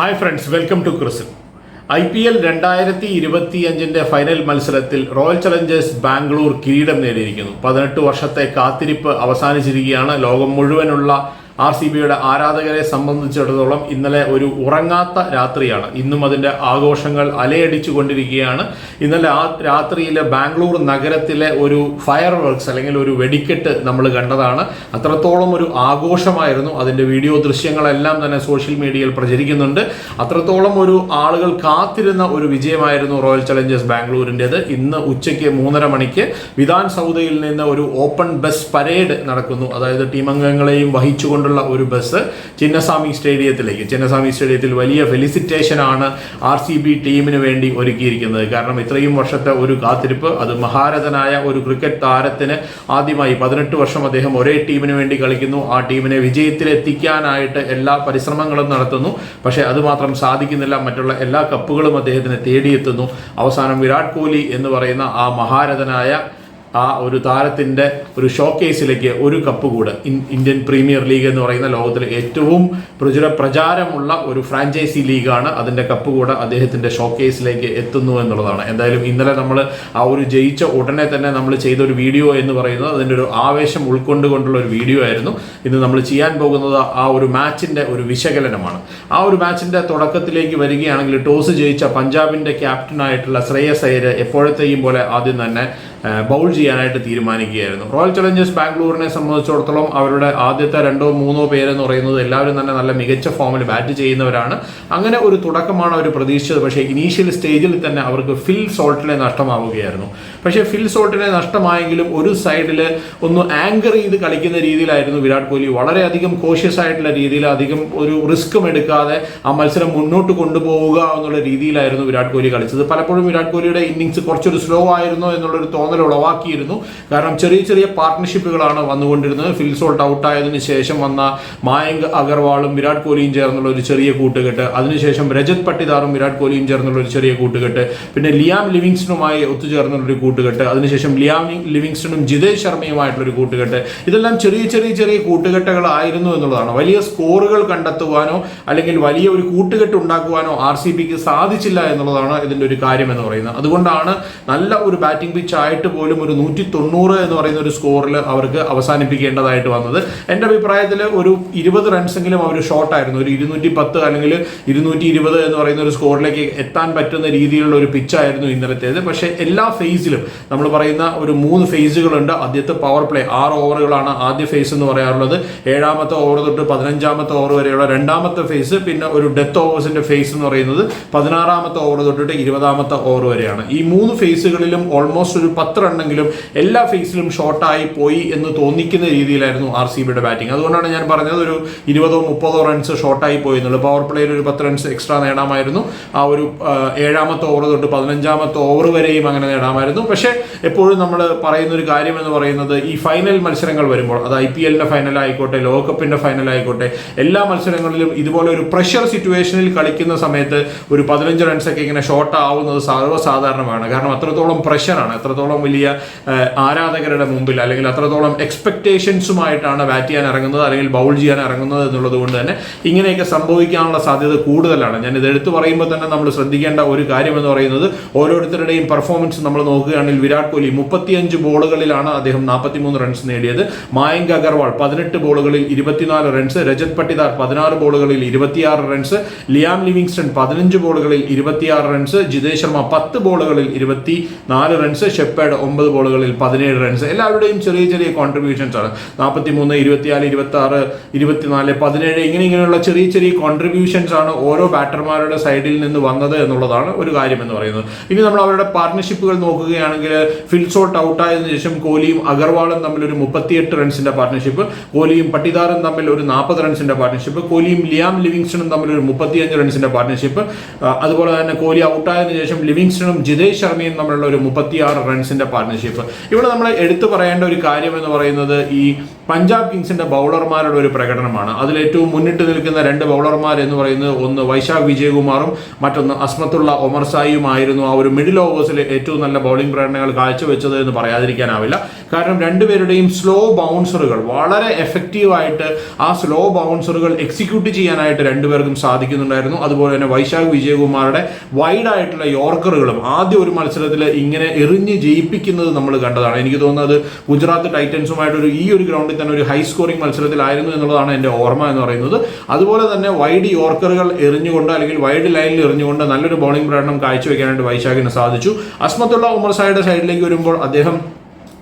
Hi friends welcome to ക്രിസിൽ I P L രണ്ടായിരത്തി ഇരുപത്തിയഞ്ചിന്റെ ഫൈനൽ മത്സരത്തിൽ റോയൽ ചലഞ്ചേഴ്സ് ബാംഗ്ലൂർ കിരീടം നേടിയിരിക്കുന്നു. പതിനെട്ട് വർഷത്തെ കാത്തിരിപ്പ് അവസാനിച്ചിരിക്കുകയാണ്. ലോകം മുഴുവനുള്ള ആർ സി ബിയുടെ ആരാധകരെ സംബന്ധിച്ചിടത്തോളം ഇന്നലെ ഒരു ഉറങ്ങാത്ത രാത്രിയാണ്. ഇന്നും അതിന്റെ ആഘോഷങ്ങൾ അലയടിച്ചു കൊണ്ടിരിക്കുകയാണ് ഇന്നലെ ആ രാത്രിയിലെ ബാംഗ്ലൂർ നഗരത്തിലെ ഒരു ഫയർ വർക്ക്സ് അല്ലെങ്കിൽ ഒരു വെടിക്കെട്ട് നമ്മൾ കണ്ടതാണ്. അത്രത്തോളം ഒരു ആഘോഷമായിരുന്നു. അതിന്റെ വീഡിയോ ദൃശ്യങ്ങളെല്ലാം തന്നെ സോഷ്യൽ മീഡിയയിൽ പ്രചരിക്കുന്നുണ്ട്. അത്രത്തോളം ഒരു ആളുകൾ കാത്തിരുന്ന ഒരു വിജയമായിരുന്നു റോയൽ ചലഞ്ചേഴ്സ് ബാംഗ്ലൂരിന്റെത് ഇന്ന് ഉച്ചയ്ക്ക് മൂന്നര മണിക്ക് വിധാൻ സൗദയിൽ നിന്ന് ഒരു ഓപ്പൺ ബസ് പരേഡ് നടക്കുന്നു. അതായത് ടീം അംഗങ്ങളെയും വഹിച്ചുകൊണ്ടുള്ള ഒരു ബസ് ചിന്നസ്വാമി സ്റ്റേഡിയത്തിലേക്ക്. ചിന്നസ്വാമി സ്റ്റേഡിയത്തിൽ വലിയ ഫെലിസിറ്റേഷൻ ആണ് ആർ സി ബി ടീമിന് വേണ്ടി ഒരുക്കിയിരിക്കുന്നത്. കാരണം ഇത്രയും വർഷത്തെ ഒരു കാത്തിരിപ്പ് അത് മഹാരഥനായ ഒരു ക്രിക്കറ്റ് താരത്തിന് ആദ്യമായി പതിനെട്ട് വർഷം അദ്ദേഹം ഒരേ ടീമിന് വേണ്ടി കളിക്കുന്നു. ആ ടീമിനെ വിജയത്തിലെത്തിക്കാനായിട്ട് എല്ലാ പരിശ്രമങ്ങളും നടത്തുന്നു. പക്ഷേ അതുമാത്രം സാധിക്കുന്നില്ല. മറ്റുള്ള എല്ലാ കപ്പുകളും അദ്ദേഹത്തിന് തേടിയെത്തുന്നു. അവസാനം വിരാട് കോഹ്ലി എന്ന് പറയുന്ന ആ മഹാരഥനായ ആ ഒരു താരത്തിന്റെ ഒരു ഷോ കേസിലേക്ക് ഒരു കപ്പ് കൂടെ. ഇന്ത്യൻ പ്രീമിയർ ലീഗ് എന്ന് പറയുന്ന ലോകത്തിലെ ഏറ്റവും പ്രചുര പ്രചാരമുള്ള ഒരു ഫ്രാഞ്ചൈസി ലീഗാണ് അതിന്റെ കപ്പ് കൂടെ അദ്ദേഹത്തിന്റെ ഷോ കേസിലേക്ക് എത്തുന്നു എന്നുള്ളതാണ്. എന്തായാലും ഇന്നലെ നമ്മൾ ആ ഒരു ജയിച്ച ഉടനെ തന്നെ നമ്മൾ ചെയ്ത ഒരു വീഡിയോ എന്ന് പറയുന്നത് അതിന്റെ ഒരു ആവേശം ഉൾക്കൊണ്ടുകൊണ്ടുള്ള ഒരു വീഡിയോ ആയിരുന്നു. ഇന്ന് നമ്മൾ ചെയ്യാൻ പോകുന്നത് ആ ഒരു മാച്ചിന്റെ ഒരു വിശകലനമാണ്. ആ ഒരു മാച്ചിന്റെ തുടക്കത്തിലേക്ക് വരികയാണെങ്കിൽ ടോസ് ജയിച്ച പഞ്ചാബിന്റെ ക്യാപ്റ്റനായിട്ടുള്ള ശ്രേയസ് അയ്യർ എപ്പോഴത്തെയും പോലെ ആദ്യം തന്നെ ബൗൾ ചെയ്യാനായിട്ട് തീരുമാനിക്കുകയായിരുന്നു. റോയൽ ചലഞ്ചേഴ്സ് ബാംഗ്ലൂരിനെ സംബന്ധിച്ചിടത്തോളം അവരുടെ ആദ്യത്തെ രണ്ടോ മൂന്നോ പേരെന്ന് പറയുന്നത് എല്ലാവരും തന്നെ നല്ല മികച്ച ഫോമിൽ ബാറ്റ് ചെയ്യുന്നവരാണ്. അങ്ങനെ ഒരു തുടക്കമാണ് അവർ പ്രതീക്ഷിച്ചത്. പക്ഷേ ഇനീഷ്യൽ സ്റ്റേജിൽ തന്നെ അവർക്ക് ഫിൽ സോൾട്ടിനെ നഷ്ടമാവുകയായിരുന്നു. പക്ഷേ ഫിൽ സോൾട്ടിനെ നഷ്ടമായെങ്കിലും ഒരു സൈഡിൽ ഒന്ന് ആങ്കർ ചെയ്ത് കളിക്കുന്ന രീതിയിലായിരുന്നു വിരാട് കോഹ്ലി. വളരെയധികം കോഷ്യസ് ആയിട്ടുള്ള രീതിയിൽ അധികം ഒരു റിസ്ക്കും എടുക്കാതെ ആ മത്സരം മുന്നോട്ട് കൊണ്ടുപോവുക എന്നുള്ള രീതിയിലായിരുന്നു വിരാട് കോഹ്ലി കളിച്ചത്. പലപ്പോഴും വിരാട് കോഹ്ലിയുടെ ഇന്നിങ്സ് കുറച്ചൊരു സ്ലോ ആയിരുന്നു എന്നുള്ളൊരു തോന്നൽ ഉളവാക്കിയിരുന്നു. കാരണം ചെറിയ ചെറിയ പാർട്ട്ണർഷിപ്പുകളാണ് വന്നുകൊണ്ടിരുന്നത്. ഫിൽസോൾട്ട് ഔട്ടായതിനു ശേഷം വന്ന മായങ്ക് അഗർവാളും വിരാട് കോഹ്ലിയും ചേർന്നുള്ള ഒരു ചെറിയ കൂട്ടുകെട്ട്. അതിനുശേഷം രജത് പട്ടിദാറും വിരാട് കോഹ്ലിയും ചേർന്നുള്ള ഒരു ചെറിയ കൂട്ടുകെട്ട്. പിന്നെ ലിയാം ലിവിങ്സ്റ്റണുമായി ഒത്തുചേർന്നുള്ള ഒരു കൂട്ടുകെട്ട്. അതിനുശേഷം ലിയാം ലിവിങ്സ്റ്റണും ജിതേഷ് ശർമ്മയുമായിട്ടുള്ള ഒരു കൂട്ടുകെട്ട്. ഇതെല്ലാം ചെറിയ ചെറിയ ചെറിയ കൂട്ടുകെട്ടുകളായിരുന്നു എന്നുള്ളതാണ്. വലിയ സ്കോറുകൾ കണ്ടെത്തുവാനോ അല്ലെങ്കിൽ വലിയ ഒരു കൂട്ടുകെട്ട് ഉണ്ടാക്കുവാനോ ആർ സി ബിക്ക് സാധിച്ചില്ല എന്നുള്ളതാണ് ഇതിന്റെ ഒരു കാര്യം എന്ന് പറയുന്നത്. അതുകൊണ്ടാണ് നല്ല ഒരു ബാറ്റിംഗ് പിച്ച് ആയിട്ട് പോലും ഒരു നൂറ്റി തൊണ്ണൂറ് എന്ന് പറയുന്ന ഒരു സ്കോറിൽ അവർക്ക് അവസാനിപ്പിക്കേണ്ടതായിട്ട് വന്നത്. എന്റെ അഭിപ്രായത്തിൽ ഒരു ഇരുപത് റൺസെങ്കിലും അവർ ഷോർട്ടായിരുന്നു ഒരു ഇരുന്നൂറ്റി പത്ത് അല്ലെങ്കിൽ ഇരുന്നൂറ്റി ഇരുപത് എന്ന് പറയുന്ന ഒരു സ്കോറിലേക്ക് എത്താൻ പറ്റുന്ന രീതിയിലുള്ള ഒരു പിച്ചായിരുന്നു ഇന്നലത്തേത്. പക്ഷേ എല്ലാ ഫേസിലും നമ്മൾ പറയുന്ന ഒരു മൂന്ന് ഫേസുകളുണ്ട്. ആദ്യത്തെ പവർ പ്ലേ ആറ് ഓവറുകളാണ് ആദ്യ ഫേസ് എന്ന് പറയാറുള്ളത്. ഏഴാമത്തെ ഓവർ തൊട്ട് പതിനഞ്ചാമത്തെ ഓവർ വരെയുള്ള രണ്ടാമത്തെ ഫേസ് പിന്നെ ഒരു ഡെത്ത് ഓവേഴ്സിന്റെ ഫേസ് എന്ന് പറയുന്നത് പതിനാറാമത്തെ ഓവർ തൊട്ടിട്ട് ഇരുപതാമത്തെ ഓവർ വരെയാണ്. ഈ മൂന്ന് ഫേസുകളിലും ഓൾമോസ്റ്റ് ഒരു പത്ത് റണ്ണെങ്കിലും എല്ലാ ഫേസിലും ഷോർട്ടായി പോയി എന്ന് തോന്നിക്കുന്ന രീതിയിലായിരുന്നു ആർ സി ബിയുടെ ബാറ്റിംഗ്. അതുകൊണ്ടാണ് ഞാൻ പറഞ്ഞത് ഒരു ഇരുപതോ മുപ്പതോ റൺസ് ഷോർട്ടായി പോയി എന്നുള്ളത് പവർ പ്ലേയിൽ ഒരു പത്ത് റൺസ് എക്സ്ട്രാ നേടാമായിരുന്നു. ആ ഒരു ഏഴാമത്തെ ഓവർ തൊട്ട് പതിനഞ്ചാമത്തെ ഓവർ വരെയും അങ്ങനെ നേടാമായിരുന്നു. പക്ഷേ എപ്പോഴും നമ്മൾ പറയുന്ന ഒരു കാര്യം എന്ന് പറയുന്നത് ഈ ഫൈനൽ മത്സരങ്ങൾ വരുമ്പോൾ അത് ഐ പി എല്ലിന്റെ ഫൈനൽ ആയിക്കോട്ടെ ലോകകപ്പിന്റെ ഫൈനൽ ആയിക്കോട്ടെ എല്ലാ മത്സരങ്ങളിലും ഇതുപോലെ ഒരു പ്രഷർ സിറ്റുവേഷനിൽ കളിക്കുന്ന സമയത്ത് ഒരു പതിനഞ്ച് റൺസൊക്കെ ഇങ്ങനെ ഷോർട്ട് ആവുന്നത് സർവസാധാരണമാണ്. കാരണം അത്രത്തോളം പ്രഷറാണ് അത്രത്തോളം വലിയ ആരാധകരുടെ മുമ്പിൽ അല്ലെങ്കിൽ അത്രത്തോളം എക്സ്പെക്ടേഷൻസുമായിട്ടാണ് ബാറ്റ് ചെയ്യാൻ ഇറങ്ങുന്നത് അല്ലെങ്കിൽ ബൗൾ ചെയ്യാൻ ഇറങ്ങുന്നത് എന്നുള്ളത് കൊണ്ട് തന്നെ ഇങ്ങനെയൊക്കെ സംഭവിക്കാനുള്ള സാധ്യത കൂടുതലാണ്. ഞാൻ ഇത് എടുത്തു പറയുമ്പോൾ തന്നെ നമ്മൾ ശ്രദ്ധിക്കേണ്ട ഒരു കാര്യം എന്ന് പറയുന്നത് ഓരോരുത്തരുടെയും പെർഫോമൻസ് നമ്മൾ നോക്കുകയാണെങ്കിൽ വിരാട് കോഹ്ലി മുപ്പത്തിയഞ്ച് ബോളുകളിലാണ് അദ്ദേഹം നാൽപ്പത്തിമൂന്ന് റൺസ് നേടിയത്. മായങ്ക് അഗർവാൾ പതിനെട്ട് ബോളുകളിൽ ഇരുപത്തിനാല് റൺസ് രജത് പട്ടിദാർ പതിനാറ് ബോളുകളിൽ ഇരുപത്തിയാറ് റൺസ് ലിയാം ലിവിങ്സ്റ്റൺ പതിനഞ്ച് ബോളുകളിൽ ഇരുപത്തിയാറ് റൺസ് ജിതേഷ് ശർമ്മ പത്ത് ബോളുകളിൽ ഇരുപത്തി നാല് റൺസ് ഷെപ്പേഡ് ഒമ്പത് ബോളുകളിൽ പതിനേഴ് റൺസ് എല്ലാവരുടെയും ചെറിയ ചെറിയ കോൺട്രിബ്യൂഷൻസ് ആണ്. നാൽപ്പത്തി മൂന്ന് ഇരുപത്തിനാല് ഇരുപത്തി ആറ് ഇരുപത്തിനാല് പതിനേഴ് ഇങ്ങനെ ഇങ്ങനെയുള്ള ചെറിയ ചെറിയ കോൺട്രിബ്യൂഷൻസ് ആണ് ഓരോ ബാറ്റർമാരുടെ സൈഡിൽ നിന്ന് വന്നത് എന്നുള്ളതാണ് ഒരു കാര്യം എന്ന് പറയുന്നത്. ഇനി നമ്മൾ അവരുടെ പാർട്ട്ണർഷിപ്പുകൾ നോക്കുകയാണെങ്കിൽ ഫിൽസോട്ട് ഔട്ടായതിനു ശേഷം കോഹ്ലിയും അഗർവാളും തമ്മിൽ ഒരു മുപ്പത്തിയെട്ട് റൺസിന്റെ പാർട്ട്ണർഷിപ്പ് കോഹ്ലിയും പട്ടിദാറും തമ്മിൽ ഒരു നാൽപ്പത് റൺസിന്റെ പാർട്ട്ണർഷിപ്പ് കോഹ്ലിയും ലിയാം ലിവിങ്സ്റ്റണും തമ്മിൽ ഒരു മുപ്പത്തിയഞ്ച് റൺസിന്റെ പാർട്ട്ണർഷിപ്പ് അതുപോലെ തന്നെ കോഹ്ലി ഔട്ടായതിനു ശേഷം ലിവിങ്സ്റ്റണും ജിതേഷ് ശർമ്മയും തമ്മിലുള്ള ഒരു മുപ്പത്തിയാറ് റൺസിന്റെ പാർട്ട്ണർഷിപ്പ് ഇവിടെ നമ്മൾ എടുത്തു പറയേണ്ട ഒരു കാര്യം എന്ന് പറയുന്നത് ഈ പഞ്ചാബ് കിങ്സിന്റെ ബൗളർമാരുടെ ഒരു പ്രകടനമാണ്. അതിൽ ഏറ്റവും മുന്നിട്ട് നിൽക്കുന്ന രണ്ട് ബൗളർമാർ എന്ന് പറയുന്നത് ഒന്ന് വൈശാഖ് വിജയകുമാറും മറ്റൊന്ന് അസ്മത്തുള്ള ഒമർ സായിയുമായിരുന്നു ആ ഒരു മിഡിൽ ഓവേഴ്സിൽ ഏറ്റവും നല്ല ബൗളിംഗ് പ്രകടനങ്ങൾ കാഴ്ചവെച്ചത് എന്ന് പറയാതിരിക്കാനാവില്ല. കാരണം രണ്ടുപേരുടെയും സ്ലോ ബൗൺസറുകൾ വളരെ എഫക്റ്റീവായിട്ട് ആ സ്ലോ ബൗൺസറുകൾ എക്സിക്യൂട്ട് ചെയ്യാനായിട്ട് രണ്ടുപേർക്കും സാധിക്കുന്നുണ്ടായിരുന്നു. അതുപോലെ തന്നെ വൈശാഖ് വിജയകുമാറുടെ വൈഡ് ആയിട്ടുള്ള യോർക്കറുകളും ആദ്യ ഒരു മത്സരത്തിൽ ഇങ്ങനെ എറിഞ്ഞ് ജയിപ്പിക്കുന്നത് നമ്മൾ കണ്ടതാണ്. എനിക്ക് തോന്നുന്നത് ഗുജറാത്ത് ടൈറ്റൻസുമായിട്ട് ഒരു ഈ ഒരു ഗ്രൗണ്ടിൽ തന്നെ ഒരു ഹൈ സ്കോറിംഗ് മത്സരത്തിലായിരുന്നു എന്നുള്ളതാണ് എന്റെ ഓർമ്മ എന്ന് പറയുന്നത്. അതുപോലെ തന്നെ വൈഡ് യോർക്കറുകൾ എറിഞ്ഞുകൊണ്ട് അല്ലെങ്കിൽ വൈഡ് ലൈനിൽ എറിഞ്ഞുകൊണ്ട് നല്ലൊരു ബോളിംഗ് പ്രകടനം കാഴ്ചവെക്കാനായിട്ട് വൈശാഖിന് സാധിച്ചു. അസ്മത്തുള്ള ഉമർ സായുടെ സൈഡിലേക്ക് വരുമ്പോൾ അദ്ദേഹം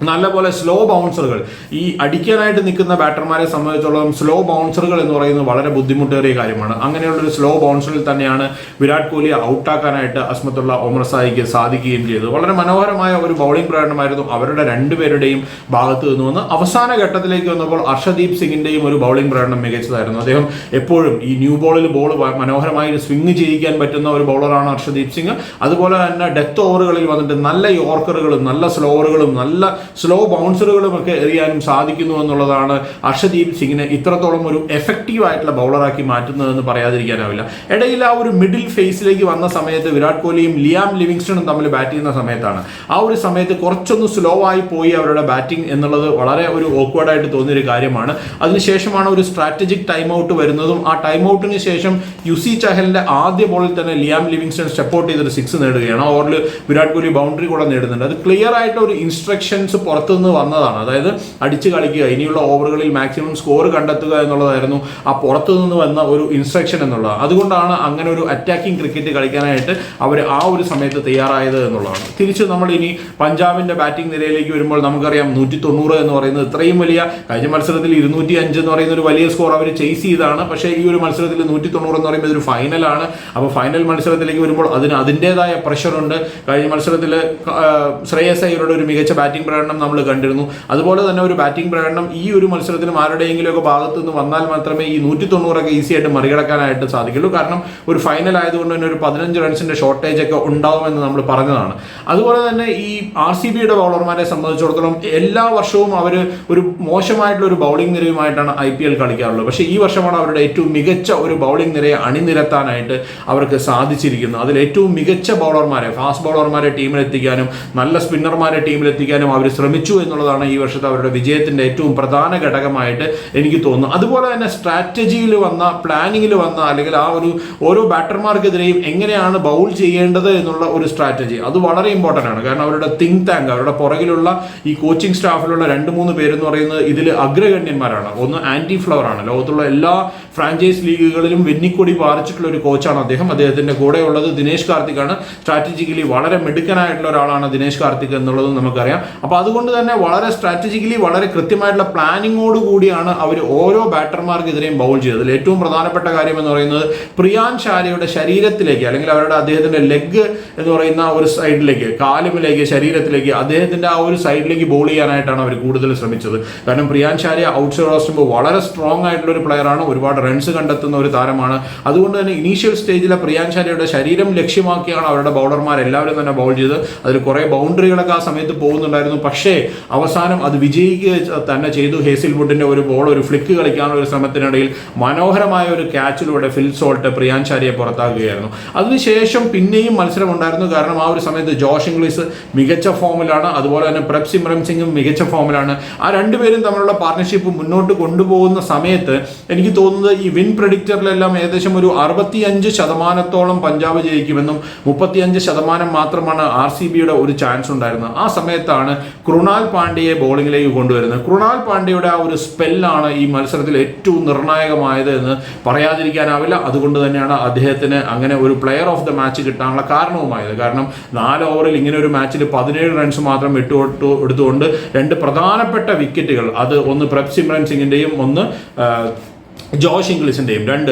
നല്ലപോലെ സ്ലോ ബൗൺസറുകൾ ഈ അടിക്കാനായിട്ട് നിൽക്കുന്ന ബാറ്റർമാരെ സംബന്ധിച്ചോളം സ്ലോ ബൗൺസറുകൾ എന്ന് പറയുന്നത് വളരെ ബുദ്ധിമുട്ടേറിയ കാര്യമാണ്. അങ്ങനെയുള്ളൊരു സ്ലോ ബൗൺസറിൽ തന്നെയാണ് വിരാട് കോഹ്ലിയെ ഔട്ടാക്കാനായിട്ട് അസ്മത്തുള്ള ഒമർ സായിക്ക് സാധിക്കുകയും ചെയ്തത്. വളരെ മനോഹരമായ ഒരു ബൗളിംഗ് പ്രകടനമായിരുന്നു അവരുടെ രണ്ടുപേരുടെയും ഭാഗത്ത് നിന്ന് വന്ന് അവസാന ഘട്ടത്തിലേക്ക് വന്നപ്പോൾ അർഷദീപ് സിംഗിന്റെയും ഒരു ബൗളിംഗ് പ്രകടനം മികച്ചതായിരുന്നു. അദ്ദേഹം എപ്പോഴും ഈ ന്യൂ ബോളിൽ ബോൾ മനോഹരമായി സ്വിംഗ് ചെയ്യിക്കാൻ പറ്റുന്ന ഒരു ബൗളറാണ് അർഷദീപ് സിംഗ്. അതുപോലെ തന്നെ ഡെത്ത് ഓവറുകളിൽ വന്നിട്ട് നല്ല യോർക്കറുകളും നല്ല സ്ലോവറുകളും നല്ല സ്ലോ ബൗൺസറുകളുമൊക്കെ എറിയാനും സാധിക്കുന്നു എന്നുള്ളതാണ് അർഷദീപ് സിംഗിനെ ഇത്രത്തോളം ഒരു എഫക്റ്റീവ് ആയിട്ടുള്ള ബൗളറാക്കി മാറ്റുന്നതെന്ന് പറയാതിരിക്കാനാവില്ല. ഇടയിൽ ആ ഒരു മിഡിൽ ഫേസിലേക്ക് വന്ന സമയത്ത് വിരാട് കോഹ്ലിയും ലിയാം ലിവിങ്സ്റ്റണും തമ്മിൽ ബാറ്റ് ചെയ്യുന്ന സമയത്താണ്. ആ ഒരു സമയത്ത് കുറച്ചൊന്ന് സ്ലോ ആയി പോയി അവരുടെ ബാറ്റിംഗ് എന്നുള്ളത് വളരെ ഒരു ഓക്വേർഡായിട്ട് തോന്നിയൊരു കാര്യമാണ്. അതിനുശേഷമാണ് ഒരു സ്ട്രാറ്റജിക് ടൈം ഔട്ട് വരുന്നതും ആ ടൈം ഔട്ടിന് ശേഷം യുസി ചഹലിന്റെ ആദ്യ ബോളിൽ തന്നെ ലിയാം ലിവിങ്സ്റ്റൺ സ്റ്റെപ്പ് ഔട്ട് ചെയ്തൊരു സിക്സ് നേടുകയാണ്. ഓവറിൽ വിരാട് കോഹ്ലി ബൗണ്ടറി കൂടെ നേടുന്നുണ്ട്. അത് ക്ലിയർ ആയിട്ട് ഒരു ഇൻസ്ട്രക്ഷൻസ് പുറത്തുനിന്ന് വന്നതാണ്. അതായത് അടിച്ച് കളിക്കുക ഇനിയുള്ള ഓവറുകളിൽ മാക്സിമം സ്കോർ കണ്ടെത്തുക എന്നുള്ളതായിരുന്നു ആ പുറത്തുനിന്ന് വന്ന ഒരു ഇൻസ്ട്രക്ഷൻ എന്നുള്ളത് അതുകൊണ്ടാണ് അങ്ങനെ ഒരു അറ്റാക്കിംഗ് ക്രിക്കറ്റ് കളിക്കാനായിട്ട് അവർ ആ ഒരു സമയത്ത് തയ്യാറായത് എന്നുള്ളതാണ്. തിരിച്ച് നമ്മൾ ഇനി പഞ്ചാബിന്റെ ബാറ്റിംഗ് നിരയിലേക്ക് വരുമ്പോൾ നമുക്കറിയാം നൂറ്റി തൊണ്ണൂറ് എന്ന് പറയുന്നത് ഇത്രയും വലിയ കഴിഞ്ഞ മത്സരത്തിൽ ഇരുന്നൂറ്റി അഞ്ച് എന്ന് പറയുന്ന ഒരു വലിയ സ്കോർ അവർ ചെയ്സ് ചെയ്താണ് പക്ഷേ ഈ ഒരു മത്സരത്തിൽ നൂറ്റി തൊണ്ണൂറ് എന്ന് പറയുമ്പോൾ ഇതൊരു ഫൈനലാണ് അപ്പോൾ ഫൈനൽ മത്സരത്തിലേക്ക് വരുമ്പോൾ അതിന് അതിന്റെതായ പ്രഷറുണ്ട് കഴിഞ്ഞ മത്സരത്തിൽ ശ്രേയസ് അയ്യരുടെ ഒരു മികച്ച ബാറ്റിംഗ് പ്രകടനം നമ്മൾ കണ്ടിരുന്നു. അതുപോലെ തന്നെ ഒരു ബാറ്റിംഗ് പ്രകടനം ഈ ഒരു മത്സരത്തിലും ആരുടെയെങ്കിലുമൊക്കെ ഭാഗത്തു നിന്ന് വന്നാൽ മാത്രമേ ഈ നൂറ്റി തൊണ്ണൂറൊക്കെ ഈസി ആയിട്ട് മറികടക്കാനായിട്ട് സാധിക്കുള്ളൂ. കാരണം ഒരു ഫൈനൽ ആയതുകൊണ്ട് തന്നെ ഒരു പതിനഞ്ച് റൺസിന്റെ ഷോർട്ടേജ് ഒക്കെ ഉണ്ടാവുമെന്ന് നമ്മൾ പറഞ്ഞതാണ്. അതുപോലെ തന്നെ ഈ ആർ സി ബിയുടെ ബൗളർമാരെ സംബന്ധിച്ചിടത്തോളം എല്ലാ വർഷവും അവർ ഒരു മോശമായിട്ടുള്ള ഒരു ബൗളിംഗ് നിരയുമായിട്ടാണ് ഐ പി എൽ കളിക്കാറുള്ളത്. പക്ഷേ ഈ വർഷമാണ് അവരുടെ ഏറ്റവും മികച്ച ഒരു ബൗളിംഗ് നിരയെ അണിനിരത്താനായിട്ട് അവർക്ക് സാധിച്ചിരിക്കുന്നത്. അതിൽ ഏറ്റവും മികച്ച ബൗളർമാരെ ഫാസ്റ്റ് ബൗളർമാരെ ടീമിലെത്തിക്കാനും നല്ല സ്പിന്നർമാരെ ടീമിലെത്തിക്കാനും അവർ ശ്രമിച്ചു എന്നുള്ളതാണ് ഈ വർഷത്തെ അവരുടെ വിജയത്തിന്റെ ഏറ്റവും പ്രധാന ഘടകമായിട്ട് എനിക്ക് തോന്നുന്നു അതുപോലെ തന്നെ സ്ട്രാറ്റജിയിൽ വന്ന പ്ലാനിങ്ങിൽ വന്ന അല്ലെങ്കിൽ ആ ഒരു ഓരോ ബാറ്റർമാർക്കെതിരെയും എങ്ങനെയാണ് ബൗൾ ചെയ്യേണ്ടത് എന്നുള്ള ഒരു സ്ട്രാറ്റജി അത് വളരെ ഇമ്പോർട്ടന്റ് ആണ്. കാരണം അവരുടെ തിങ്ക് ടാങ്ക് അവരുടെ പുറകിലുള്ള ഈ കോച്ചിങ് സ്റ്റാഫിലുള്ള രണ്ട് മൂന്ന് പേരെന്ന് പറയുന്നത് ഇതിൽ അഗ്രഗണ്യന്മാരാണ്. ഒന്ന് ആന്റി ഫ്ലവർ ആണ്. ലോകത്തുള്ള എല്ലാ ഫ്രാഞ്ചൈസ് ലീഗുകളിലും വെന്നിക്കൊടി പാറിച്ചിട്ടുള്ള ഒരു കോച്ചാണ് അദ്ദേഹം. അദ്ദേഹത്തിന്റെ കൂടെ ഉള്ളത് ദിനേശ് കാർത്തിക് ആണ്. സ്ട്രാറ്റജിക്കലി വളരെ മിടുക്കനായിട്ടുള്ള ഒരാളാണ് ദിനേശ് കാർത്തിക് എന്നുള്ളത് നമുക്കറിയാം. അപ്പോൾ അതുകൊണ്ട് തന്നെ വളരെ സ്ട്രാറ്റജിക്കലി വളരെ കൃത്യമായിട്ടുള്ള പ്ലാനിങ്ങോട് കൂടിയാണ് അവർ ഓരോ ബാറ്റർമാർക്കെതിരെയും ബൗൾ ചെയ്തത്. ഏറ്റവും പ്രധാനപ്പെട്ട കാര്യം എന്ന് പറയുന്നത് പ്രിയാൻ ശാലയുടെ ശരീരത്തിലേക്ക് അല്ലെങ്കിൽ അവരുടെ അദ്ദേഹത്തിന്റെ ലെഗ് എന്ന് പറയുന്ന ഒരു സൈഡിലേക്ക് കാലുമിലേക്ക് ശരീരത്തിലേക്ക് അദ്ദേഹത്തിന്റെ ആ ഒരു സൈഡിലേക്ക് ബോൾ ചെയ്യാനായിട്ടാണ് അവർ കൂടുതൽ ശ്രമിച്ചത്. കാരണം പ്രിയാൻ ഔട്ട് സൈഡ് ഓസ്റ്റുമ്പോൾ വളരെ സ്ട്രോങ് ആയിട്ടുള്ള ഒരു പ്ലെയറാണ് ഒരുപാട് റൺസ് കണ്ടെത്തുന്ന ഒരു താരമാണ്. അതുകൊണ്ട് തന്നെ ഇനീഷ്യൽ സ്റ്റേജിലെ പ്രിയാൻ ശാലയുടെ ശരീരം ലക്ഷ്യമാക്കിയാണ് അവരുടെ ബൗളർമാർ എല്ലാവരും തന്നെ ബൗൾ ചെയ്ത് അതിൽ കുറേ ബൗണ്ടറികളൊക്കെ ആ സമയത്ത് പോകുന്നുണ്ടായിരുന്നു. പക്ഷേ അവസാനം അത് വിജയിക്കുക തന്നെ ചെയ്തു. ഹേസിൽ വുഡിന്റെ ഒരു ബോൾ ഒരു ഫ്ലിക്ക് കളിക്കാനുള്ള ഒരു ശ്രമത്തിനിടയിൽ മനോഹരമായ ഒരു ക്യാച്ചിലൂടെ ഫിൽ സോൾട്ട് പ്രിയാൻചാരിയെ പുറത്താക്കുകയായിരുന്നു. അതിനുശേഷം പിന്നെയും മത്സരം ഉണ്ടായിരുന്നു കാരണം ആ ഒരു സമയത്ത് ജോഷ് ഇംഗ്ലീസ് മികച്ച ഫോമിലാണ്. അതുപോലെ തന്നെ പ്രപ് സിമ്രൻ സിംഗും മികച്ച ഫോമിലാണ്. ആ രണ്ടുപേരും തമ്മിലുള്ള പാർട്ണർഷിപ്പ് മുന്നോട്ട് കൊണ്ടുപോകുന്ന സമയത്ത് എനിക്ക് തോന്നുന്നത് ഈ വിൻ പ്രഡിക്റ്ററിലെല്ലാം ഏകദേശം ഒരു അറുപത്തിയഞ്ച് ശതമാനത്തോളം പഞ്ചാബ് ജയിക്കുമെന്നും മുപ്പത്തിയഞ്ച് ശതമാനം മാത്രമാണ് ആർ സി ബിയുടെ ഒരു ചാൻസ് ഉണ്ടായിരുന്നത്. ആ സമയത്താണ് കൃണാൽ പാണ്ഡ്യയെ ബോളിങ്ങിലേക്ക് കൊണ്ടുവരുന്നത്. കൃണാൽ പാണ്ഡ്യയുടെ ആ ഒരു സ്പെല്ലാണ് ഈ മത്സരത്തിൽ ഏറ്റവും നിർണായകമായത് എന്ന് പറയാതിരിക്കാനാവില്ല. അതുകൊണ്ട് തന്നെയാണ് അദ്ദേഹത്തിന് അങ്ങനെ ഒരു പ്ലെയർ ഓഫ് ദ മാച്ച് കിട്ടാനുള്ള കാരണവുമായത്. കാരണം നാല് ഓവറിൽ ഇങ്ങനെ ഒരു മാച്ചിൽ പതിനേഴ് റൺസ് മാത്രം ഇട്ടു എടുത്തുകൊണ്ട് രണ്ട് പ്രധാനപ്പെട്ട വിക്കറ്റുകൾ അത് ഒന്ന് പ്രഭ് സിമ്രൻ സിംഗിന്റെയും ഒന്ന് ജോഷ് ഇംഗ്ലീഷിന്റെയും രണ്ട്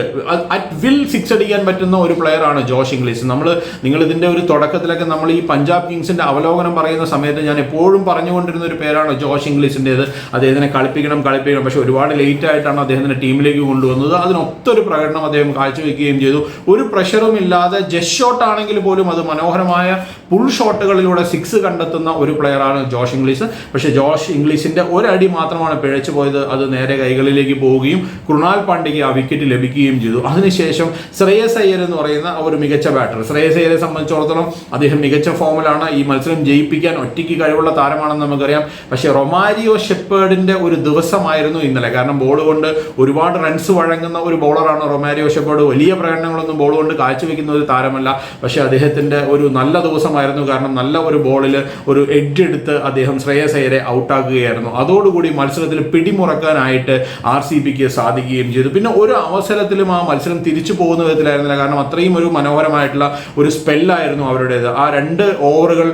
അറ്റ് വിൽ സിക്സ് അടിക്കാൻ പറ്റുന്ന ഒരു പ്ലെയറാണ് ജോഷ് ഇംഗ്ലീഷ്. നമ്മൾ നിങ്ങൾ ഇതിന്റെ ഒരു തുടക്കത്തിലൊക്കെ നമ്മൾ ഈ പഞ്ചാബ് കിങ്സിന്റെ അവലോകനം പറയുന്ന സമയത്ത് ഞാൻ എപ്പോഴും പറഞ്ഞുകൊണ്ടിരുന്ന ഒരു പേരാണ് ജോഷ് ഇംഗ്ലീഷിന്റേത് അദ്ദേഹത്തിനെ കളിപ്പിക്കണം കളിപ്പിക്കണം. പക്ഷേ ഒരുപാട് ലേറ്റ് ആയിട്ടാണ് അദ്ദേഹത്തിന്റെ ടീമിലേക്ക് കൊണ്ടുവന്നത്. അതിനൊത്തൊരു പ്രകടനം അദ്ദേഹം കാഴ്ചവെക്കുകയും ചെയ്തു. ഒരു പ്രഷറും ഇല്ലാതെ ജസ്റ്റ് ഷോട്ട് ആണെങ്കിൽ പോലും അത് മനോഹരമായ പുൾ ഷോട്ടുകളിലൂടെ സിക്സ് കണ്ടെത്തുന്ന ഒരു പ്ലെയറാണ് ജോഷ് ഇംഗ്ലീഷ്. പക്ഷേ ജോഷ് ഇംഗ്ലീഷിന്റെ ഒരടി മാത്രമാണ് പിഴച്ചു പോയത്. അത് നേരെ കൈകളിലേക്ക് പോവുകയും കൃണാൽ പാണ്ഡ്യയ്ക്ക് ആ വിക്കറ്റ് ലഭിക്കുകയും ചെയ്തു. അതിനുശേഷം ശ്രേയസ് അയ്യർ എന്ന് പറയുന്ന ഒരു മികച്ച ബാറ്റർ ശ്രേയസ് അയ്യരെ സംബന്ധിച്ചിടത്തോളം അദ്ദേഹം മികച്ച ഫോമിലാണ് ഈ മത്സരം ജയിപ്പിക്കാൻ ഒറ്റയ്ക്ക് കഴിവുള്ള താരമാണെന്ന് നമുക്കറിയാം. പക്ഷേ റൊമാരിയോ ഷെപ്പേർഡിന്റെ ഒരു ദിവസമായിരുന്നു ഇന്നലെ. കാരണം ബോൾ കൊണ്ട് ഒരുപാട് റൺസ് വഴങ്ങുന്ന ഒരു ബോളറാണ് റൊമാരിയോ ഷെപ്പേർഡ് വലിയ പ്രകടനങ്ങളൊന്നും ബോൾ കൊണ്ട് കാഴ്ചവെക്കുന്ന ഒരു താരമല്ല. പക്ഷേ അദ്ദേഹത്തിന്റെ ഒരു നല്ല ദിവസമായിരുന്നു. കാരണം നല്ല ഒരു ബോളിൽ ഒരു എഡ്ജ് എടുത്ത് അദ്ദേഹം ശ്രേയസ് അയ്യരെ ഔട്ടാക്കുകയായിരുന്നു അതോടുകൂടി മത്സരത്തിൽ പിടിമുറക്കാനായിട്ട് ആർ സി ബിക്ക് സാധിക്കുകയും ചെയ്തു. പിന്നെ ഒരു അവസരത്തിലും ആ മത്സരം തിരിച്ചു പോകുന്ന വിധത്തിലായിരുന്നില്ല. കാരണം അത്രയും ഒരു മനോഹരമായിട്ടുള്ള ഒരു സ്പെല്ലായിരുന്നു അവരുടേത്. ആ രണ്ട് ഓവറുകൾ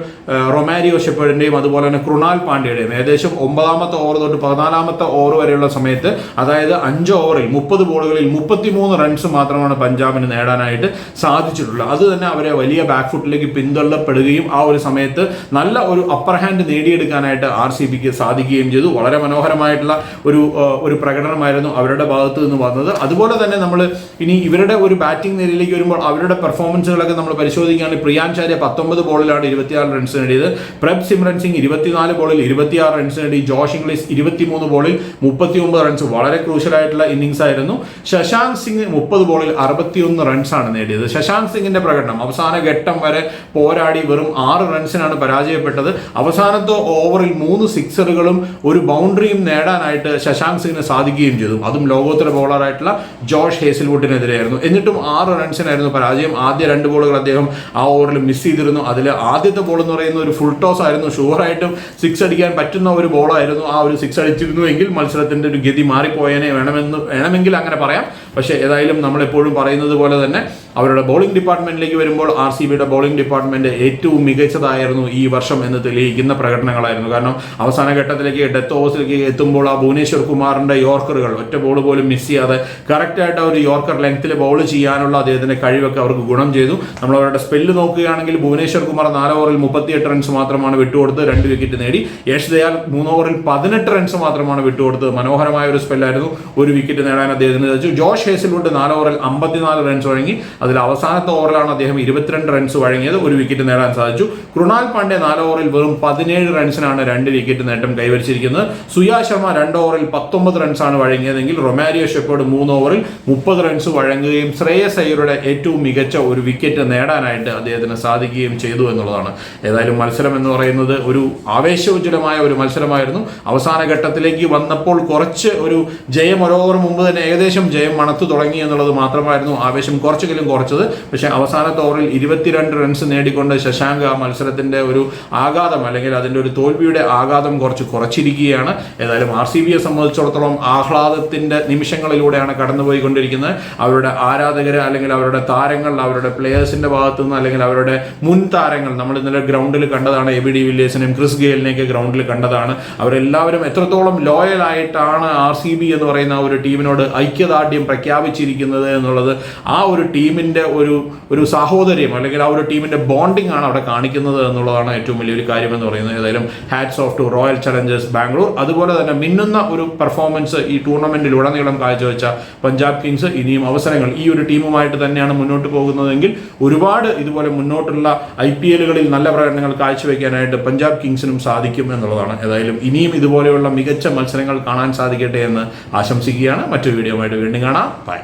റൊമാരിയോ ഷെപ്പേഡിന്റെയും അതുപോലെ തന്നെ കൃണാൽ പാണ്ഡ്യയുടെയും. ഏകദേശം ഒമ്പതാമത്തെ ഓവർ തൊട്ട് പതിനാലാമത്തെ ഓവർ വരെയുള്ള സമയത്ത് അതായത് അഞ്ച് ഓവറിൽ മുപ്പത് ബോളുകളിൽ മുപ്പത്തിമൂന്ന് റൺസ് മാത്രമാണ് പഞ്ചാബിന് നേടാനായിട്ട് സാധിച്ചിട്ടുള്ളത്. അത് തന്നെ അവരെ വലിയ ബാക്ക് ഫുട്ടിലേക്ക് പിന്തള്ളപ്പെടുകയും ആ ഒരു സമയത്ത് നല്ല ഒരു അപ്പർ ഹാൻഡ് നേടിയെടുക്കാനായിട്ട് ആർ സി ബിക്ക് സാധിക്കുകയും ചെയ്തു. വളരെ മനോഹരമായിട്ടുള്ള ഒരു ഒരു പ്രകടനമായിരുന്നു അവരുടെ ഭാഗത്ത് നിന്ന് വന്നത്. അതുപോലെ തന്നെ നമ്മൾ ഇനി ഇവരുടെ ഒരു ബാറ്റിംഗ് നിരയിലേക്ക് വരുമ്പോൾ അവരുടെ പെർഫോമൻസുകളൊക്കെ നമ്മൾ പരിശോധിക്കുകയാണെങ്കിൽ പ്രിയാൻചാര്യ പത്തൊമ്പത് ബോളിലാണ് ഇരുപത്തിയാറ് റൺസ് നേടിയത്. പ്രബ് സിമ്രൻ സിംഗ് ഇരുപത്തിനാല് ബോളിൽ ഇരുപത്തിയാറ് റൺസ് നേടി. ജോഷ് ഇംഗ്ലീഷ് ഇരുപത്തിമൂന്ന് ബോളിൽ മുപ്പത്തി ഒമ്പത് റൺസ് വളരെ ക്രൂഷ്യലായിട്ടുള്ള ഇന്നിങ്സ് ആയിരുന്നു. ശശാന്ത് സിംഗ് മുപ്പത് ബോളിൽ അറുപത്തിയൊന്ന് റൺസാണ് നേടിയത്. ശശാന്ത് സിംഗിന്റെ പ്രകടനം അവസാന ഘട്ടം വരെ പോരാടി വെറും ആറ് റൺസിനാണ് പരാജയപ്പെട്ടത്. അവസാനത്തെ ഓവറിൽ മൂന്ന് സിക്സറുകളും ഒരു ബൗണ്ടറിയും നേടാനായിട്ട് ശശാന്ത് സിംഗിന് സാധിക്കുകയും ചെയ്തു. അതും ലോകോത്തര ബോളറായിട്ടുള്ള ജോഷ് ഹേസിൽവുഡിനെതിരെയായിരുന്നു. എന്നിട്ടും ആറ് റൺസിനായിരുന്നു പരാജയം. ആദ്യ രണ്ട് ബോളുകൾ അദ്ദേഹം ആ ഓവറിൽ മിസ് ചെയ്തിരുന്നു. അതിൽ ആദ്യത്തെ ബോൾ എന്ന് പറയുന്ന ഒരു ഫുൾ ടോസ് ആയിരുന്നു. ഷുവറായിട്ടും സിക്സ് അടിക്കാൻ പറ്റുന്ന ഒരു ബോളായിരുന്നു ആ ഒരു സിക്സ് അടിച്ചിരുന്നുവെങ്കിൽ മത്സരത്തിന്റെ ഒരു ഗതി മാറിപ്പോയനെ വേണമെന്ന് വേണമെങ്കിൽ അങ്ങനെ പറയാം. പക്ഷേ ഏതായാലും നമ്മളെപ്പോഴും പറയുന്നത് പോലെ തന്നെ അവരുടെ ബോളിംഗ് ഡിപ്പാർട്ട്മെന്റിലേക്ക് വരുമ്പോൾ ആർ സി ബിയുടെ ബോളിംഗ് ഡിപ്പാർട്ട്മെന്റ് ഏറ്റവും മികച്ചതായിരുന്നു ഈ വർഷം എന്ന് തെളിയിക്കുന്ന പ്രകടനങ്ങളായിരുന്നു. കാരണം അവസാന ഘട്ടത്തിലേക്ക് ഡെത്ത് ഓവേഴ്സിലേക്ക് എത്തുമ്പോൾ ആ ഭുവനേശ്വർ കുമാറിന്റെ യോർക്കറുകൾ ഒറ്റ ബോൾ പോലും മിസ് ചെയ്യാതെ കറക്റ്റായിട്ട് ആ ഒരു യോർക്കർ ലെങ്ത്തിൽ ബോൾ ചെയ്യാനുള്ള അദ്ദേഹത്തിന്റെ കഴിവൊക്കെ അവർക്ക് ഗുണം ചെയ്തു. നമ്മൾ അവരുടെ സ്പെല്ല് നോക്കുകയാണെങ്കിൽ ഭുവനേശ്വർ കുമാർ നാല് ഓവറിൽ മുപ്പത്തിയെട്ട് റൺസ് മാത്രമാണ് വിട്ടുകൊടുത്ത് രണ്ട് വിക്കറ്റ് നേടി. യേശ് ദയാൽ മൂന്ന് ഓവറിൽ പതിനെട്ട് റൺസ് മാത്രമാണ് വിട്ടുകൊടുത്തത് മനോഹരമായ ഒരു സ്പെല്ലായിരുന്നു ഒരു വിക്കറ്റ് നേടാൻ അദ്ദേഹത്തിന് സാധിച്ചു. ജോഷ് ഹേസിലുണ്ട് നാല് ഓവറിൽ അമ്പത്തിനാല് റൺസ് വഴങ്ങി. അതിൽ അവസാനത്തെ ഓവറിലാണ് അദ്ദേഹം ഇരുപത്തിരണ്ട് റൺസ് വഴങ്ങിയത്. ഒരു വിക്കറ്റ് നേടാൻ സാധിച്ചു. കൃണാൽ പാണ്ഡ്യ നാല് ഓവറിൽ വെറും പതിനേഴ് റൺസിനാണ് രണ്ട് വിക്കറ്റ് നേട്ടം കൈവരിച്ചിരിക്കുന്നത്. സുയാ ശർമ്മ രണ്ട് ഓവറിൽ പത്തൊമ്പത് റൺസാണ് വഴങ്ങിയതെങ്കിൽ റൊമാരിയോ ഷെപ്പേർഡ് മൂന്ന് ഓവറിൽ മുപ്പത് റൺസ് വഴങ്ങുകയും ശ്രേയസ് അയ്യരുടെ ഏറ്റവും മികച്ച ഒരു വിക്കറ്റ് നേടാനായിട്ട് അദ്ദേഹത്തിന് സാധിക്കുകയും ചെയ്തു എന്നുള്ളതാണ്. ഏതായാലും മത്സരം എന്ന് പറയുന്നത് ഒരു ആവേശോജ്ജലമായ ഒരു മത്സരമായിരുന്നു. അവസാന ഘട്ടത്തിലേക്ക് വന്നപ്പോൾ കുറച്ച് ഒരു ജയം ഒരു ഓവർ മുമ്പ് തന്നെ ഏകദേശം ജയം മണത്തു തുടങ്ങി എന്നുള്ളത് മാത്രമായിരുന്നു. ആവേശം കുറച്ചെങ്കിലും കുറച്ചത്. പക്ഷേ അവസാനത്തെ ഓവറിൽ ഇരുപത്തിരണ്ട് റൺസ് നേടിക്കൊണ്ട് ശശാങ്ക് ആ മത്സരത്തിന്റെ ഒരു ആഘാതം അല്ലെങ്കിൽ അതിന്റെ ഒരു തോൽവിയുടെ ആഘാതം കുറച്ച് കുറച്ചിരിക്കുകയാണ്. ഏതായാലും ആർ സി ബിയെ സംബന്ധിച്ചിടത്തോളം ആഹ്ലാദത്തിന്റെ നിമിഷങ്ങളിലൂടെയാണ് കടന്നുപോയിക്കൊണ്ടിരിക്കുന്നത്. അവരുടെ ആരാധകർ അല്ലെങ്കിൽ അവരുടെ താരങ്ങൾ അവരുടെ പ്ലേയേഴ്സിന്റെ ഭാഗത്തു നിന്ന് അല്ലെങ്കിൽ അവരുടെ മുൻ താരങ്ങൾ നമ്മൾ ഇന്നലെ ഗ്രൗണ്ടിൽ കണ്ടതാണ് എ ബി ഡി വില്ലേഴ്സിനെയും ക്രിസ് ഗെയിലിനെയൊക്കെ ഗ്രൗണ്ടിൽ കണ്ടതാണ്. അവരെല്ലാവരും എത്രത്തോളം ലോയൽ ആയിട്ടാണ് ആർ സി ബി എന്ന് പറയുന്ന ഒരു ടീമിനോട് ഐക്യദാർഢ്യം പ്രഖ്യാപിച്ചിരിക്കുന്നത് എന്നുള്ളത് ആ ഒരു ടീമിന്റെ ഒരു ഒരു സാഹോദര്യം അല്ലെങ്കിൽ ആ ഒരു ടീമിന്റെ ബോണ്ടിങ് ആണ് അവിടെ കാണിക്കുന്നത് എന്നുള്ളതാണ് ഏറ്റവും വലിയൊരു കാര്യം എന്ന് പറയുന്നത്. ഏതായാലും hats off to Royal Challengers Bangalore അതുപോലെ തന്നെ മിന്നുന്ന ഒരു പെർഫോമൻസ് ഈ ടൂർണമെന്റിൽ ഉടനീളം കാഴ്ചവെച്ച പഞ്ചാബ് കിങ്സ് ഇനിയും അവസരങ്ങൾ ഈ ഒരു ടീമുമായിട്ട് തന്നെയാണ് മുന്നോട്ട് പോകുന്നതെങ്കിൽ ഒരുപാട് ഇതുപോലെ മുന്നോട്ടുള്ള ഐ പി എല്ലുകളിൽ നല്ല പ്രകടനങ്ങൾ കാഴ്ചവെക്കാനായിട്ട് പഞ്ചാബ് കിങ്സിനും സാധിക്കും എന്നുള്ളതാണ്. ഏതായാലും ഇനിയും ഇതുപോലെയുള്ള മികച്ച മത്സരങ്ങൾ കാണാൻ സാധിക്കട്ടെ എന്ന് ആശംസിക്കുകയാണ്. മറ്റൊരു വീഡിയോ ആയിട്ട് വീണ്ടും കാണാം. ബൈ